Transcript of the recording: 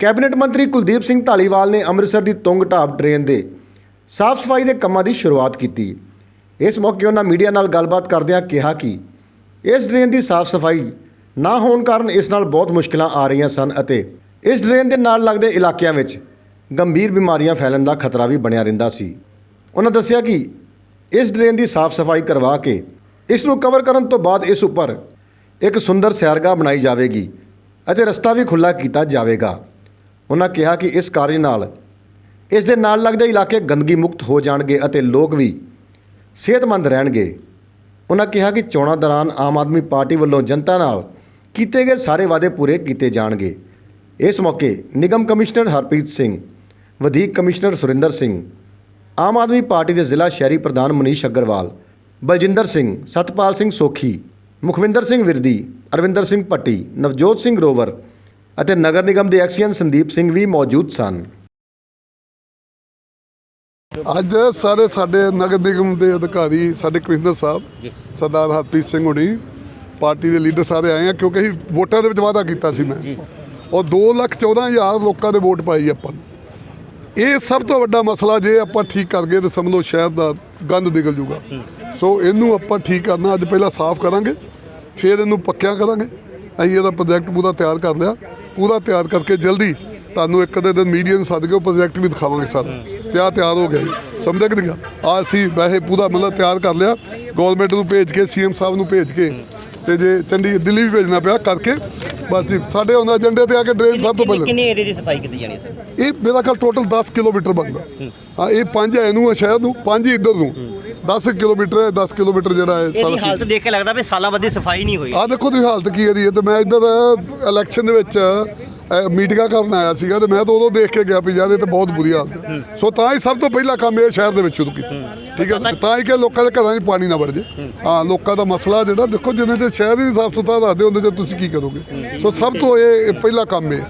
Cabinet ਮੰਤਰੀ ਕੁਲਦੀਪ ਸਿੰਘ ਢਾਲੀਵਾਲ ਨੇ ਅੰਮ੍ਰਿਤਸਰ ਦੀ ਤੁੰਗ ਢਾਬ ਡਰੇਨ ਦੇ ਸਾਫ਼ ਸਫ਼ਾਈ ਦੇ ਕੰਮਾਂ ਦੀ ਸ਼ੁਰੂਆਤ ਕੀਤੀ। ਇਸ ਮੌਕੇ ਉਹਨਾਂ ਮੀਡੀਆ ਨਾਲ ਗੱਲਬਾਤ ਕਰਦਿਆਂ ਕਿਹਾ ਕਿ ਇਸ ਡਰੇਨ ਦੀ ਸਾਫ਼ ਸਫ਼ਾਈ ਨਾ ਹੋਣ ਕਾਰਨ ਇਸ ਨਾਲ ਬਹੁਤ ਮੁਸ਼ਕਲਾਂ ਆ ਰਹੀਆਂ ਸਨ ਅਤੇ ਇਸ ਡਰੇਨ ਦੇ ਨਾਲ ਲੱਗਦੇ ਇਲਾਕਿਆਂ ਵਿੱਚ ਗੰਭੀਰ ਬਿਮਾਰੀਆਂ ਫੈਲਣ ਦਾ ਖਤਰਾ ਵੀ ਬਣਿਆ ਰਹਿੰਦਾ ਸੀ। ਉਹਨਾਂ ਦੱਸਿਆ ਕਿ ਇਸ ਡਰੇਨ ਦੀ ਸਾਫ਼ ਸਫ਼ਾਈ ਕਰਵਾ ਕੇ ਇਸ ਨੂੰ ਕਵਰ ਕਰਨ ਤੋਂ ਬਾਅਦ ਇਸ ਉੱਪਰ ਇੱਕ ਸੁੰਦਰ ਸੈਰਗਾਹ ਬਣਾਈ ਜਾਵੇਗੀ ਅਤੇ ਰਸਤਾ ਵੀ ਖੁੱਲ੍ਹਾ ਕੀਤਾ ਜਾਵੇਗਾ। ਉਹਨਾਂ ਕਿਹਾ ਕਿ ਇਸ ਕਾਰਜ ਨਾਲ ਇਸ ਦੇ ਨਾਲ ਲੱਗਦੇ ਇਲਾਕੇ ਗੰਦਗੀ ਮੁਕਤ ਹੋ ਜਾਣਗੇ ਅਤੇ ਲੋਕ ਵੀ ਸਿਹਤਮੰਦ ਰਹਿਣਗੇ। ਉਹਨਾਂ ਕਿਹਾ ਕਿ ਚੋਣਾਂ ਦੌਰਾਨ ਆਮ ਆਦਮੀ ਪਾਰਟੀ ਵੱਲੋਂ ਜਨਤਾ ਨਾਲ ਕੀਤੇ ਗਏ ਸਾਰੇ ਵਾਅਦੇ ਪੂਰੇ ਕੀਤੇ ਜਾਣਗੇ। ਇਸ ਮੌਕੇ ਨਿਗਮ ਕਮਿਸ਼ਨਰ ਹਰਪ੍ਰੀਤ ਸਿੰਘ, ਵਧੀਕ ਕਮਿਸ਼ਨਰ ਸੁਰਿੰਦਰ ਸਿੰਘ, ਆਮ ਆਦਮੀ ਪਾਰਟੀ ਦੇ ਜ਼ਿਲ੍ਹਾ ਸ਼ਹਿਰੀ ਪ੍ਰਧਾਨ ਮਨੀਸ਼ ਅਗਰਵਾਲ, ਬਲਜਿੰਦਰ ਸਿੰਘ, ਸਤਪਾਲ ਸਿੰਘ ਸੋਖੀ, ਮੁਖਵਿੰਦਰ ਸਿੰਘ ਵਿਰਦੀ, ਅਰਵਿੰਦਰ ਸਿੰਘ ਪੱਟੀ ਨਵਜੋਤ ਸਿੰਘ ਰੋਵਰ ਅਤੇ ਨਗਰ ਨਿਗਮ ਦੇ ਐਕਸੀਅਨ ਸੰਦੀਪ ਸਿੰਘ ਵੀ ਮੌਜੂਦ ਸਨ। ਅੱਜ ਸਾਰੇ ਸਾਡੇ ਨਗਰ ਨਿਗਮ ਦੇ ਅਧਿਕਾਰੀ ਸਾਡੇ ਕਮਿਸ਼ਨਰ ਸਾਹਿਬ ਸਰਦਾਰ ਹਰਪ੍ਰੀਤ ਸਿੰਘ ਹੁਣੀ ਪਾਰਟੀ ਦੇ ਲੀਡਰ ਸਾਰੇ ਆਏ ਆ ਕਿਉਂਕਿ ਅਸੀਂ ਵੋਟਾਂ ਦੇ ਵਿੱਚ ਵਾਅਦਾ ਕੀਤਾ ਸੀ ਮੈਂ। ਔਰ 2 ਲੱਖ 14 ਹਜ਼ਾਰ ਲੋਕਾਂ ਦੇ ਵੋਟ ਪਾਈ ਆਪਾਂ ਨੂੰ। ਇਹ ਸਭ ਤੋਂ ਵੱਡਾ ਮਸਲਾ ਜੇ ਆਪਾਂ ਠੀਕ ਕਰ ਗਏ ਤਾਂ ਸਮਝ ਲਓ ਸ਼ਹਿਰ ਦਾ ਗੰਦ ਨਿਕਲ ਜੂਗਾ। ਸੋ ਇਹਨੂੰ ਆਪਾਂ ਠੀਕ ਕਰਨਾ ਅੱਜ ਪਹਿਲਾਂ ਸਾਫ਼ ਕਰਾਂਗੇ ਫਿਰ ਇਹਨੂੰ ਪੱਕਿਆ ਕਰਾਂਗੇ। ਅਸੀਂ ਇਹਦਾ ਪ੍ਰੋਜੈਕਟ ਪੂਰਾ ਤਿਆਰ ਕਰ ਲਿਆ। ਪੂਰਾ ਤਿਆਰ ਕਰਕੇ ਜਲਦੀ ਤੁਹਾਨੂੰ ਇੱਕ ਅੱਧੇ ਦਿਨ ਮੀਡੀਆ ਨੂੰ ਸੱਦ ਕੇ ਉਹ ਪ੍ਰੋਜੈਕਟ ਵੀ ਦਿਖਾਵਾਂਗੇ ਸਾਰਾ। ਪਿਆ ਤਿਆਰ ਹੋ ਗਿਆ ਜੀ। ਸਮਝਿਆ ਕਿ ਨਹੀਂ ਆ ਅਸੀਂ ਵੈਸੇ ਪੂਰਾ ਮਤਲਬ ਤਿਆਰ ਕਰ ਲਿਆ। ਗਵਰਨਮੈਂਟ ਨੂੰ ਭੇਜ ਕੇ ਸੀਐਮ ਸਾਹਿਬ ਨੂੰ ਭੇਜ ਕੇ ਤੇ ਜੇ ਚੰਡੀ ਦਿੱਲੀ ਵੀ ਭੇਜਣਾ ਪਿਆ ਕਰਕੇ ਬਸ ਜੀ ਸਾਡੇ ਉਹਨਾਂ ਏਜੰਡੇ ਤੇ ਆ ਕੇ ਡਰੇਨ ਸਭ ਤੋਂ ਪਹਿਲਾਂ। ਕਿੰਨੇ ਏਰੀਆ ਦੀ ਸਫ਼ਾਈ ਕੀਤੀ ਜਾਣੀ ਸਰ? ਇਹ ਮੇਰਾ ਖਿਆਲ ਟੋਟਲ 10 ਕਿਲੋਮੀਟਰ ਬਣਦਾ। ਹਾਂ। ਇਹ ਪੰਜ ਇਹਨੂੰ ਆ ਸ਼ਹਿਰ ਨੂੰ ਪੰਜ ਇੱਧਰ ਨੂੰ। 10 ਕਿਲੋਮੀਟਰ ਹੈ 10 ਕਿਲੋਮੀਟਰ ਜਿਹੜਾ ਹੈ ਇਹਦੀ ਸਾਰਾ ਹਾਲਤ ਦੇਖ ਕੇ ਲੱਗਦਾ ਵੀ ਸਾਲਾਂ ਬਾਅਦ ਦੀ ਸਫ਼ਾਈ ਨਹੀਂ ਹੋਈ। ਆ ਦੇਖੋ ਤੁਸੀਂ ਹਾਲਤ ਕੀ ਹੈ ਤੇ ਮੈਂ ਇੱਧਰ ਇਲੈਕਸ਼ਨ ਦੇ ਵਿੱਚ ਅ, ਮੀਟਿੰਗਾਂ ਕਰਨ ਆਇਆ ਸੀਗਾ ਤੇ ਮੈਂ ਤਾਂ ਉਦੋਂ ਦੇਖ ਕੇ ਗਿਆ ਵੀ ਯਾਰ ਇਹ ਤਾਂ ਬਹੁਤ ਬੁਰੀ ਹਾਲਤ ਹੈ। ਸੋ ਤਾਂ ਹੀ ਸਭ ਤੋਂ ਪਹਿਲਾ ਕੰਮ ਇਹ ਸ਼ਹਿਰ ਦੇ ਵਿੱਚ ਸ਼ੁਰੂ ਕੀਤਾ। ਠੀਕ ਹੈ ਤਾਂ ਹੀ ਕਿ ਲੋਕਾਂ ਦੇ ਘਰਾਂ 'ਚ ਪਾਣੀ ਨਾ ਵੜ ਜੇ। ਹਾਂ। ਲੋਕਾਂ ਦਾ ਮਸਲਾ ਜਿਹੜਾ ਦੇਖੋ ਜਿੰਨੇ ਤੇ ਸ਼ਹਿਰ ਹੀ ਸਾਫ਼ ਸੁਥਰਾ ਰੱਖਦੇ ਹੁੰਦੇ ਤੇ ਤੁਸੀਂ ਕੀ ਕਰੋਗੇ। ਸੋ ਸਭ ਤੋਂ ਇਹ ਇਹ ਪਹਿਲਾ ਕੰਮ ਇਹ।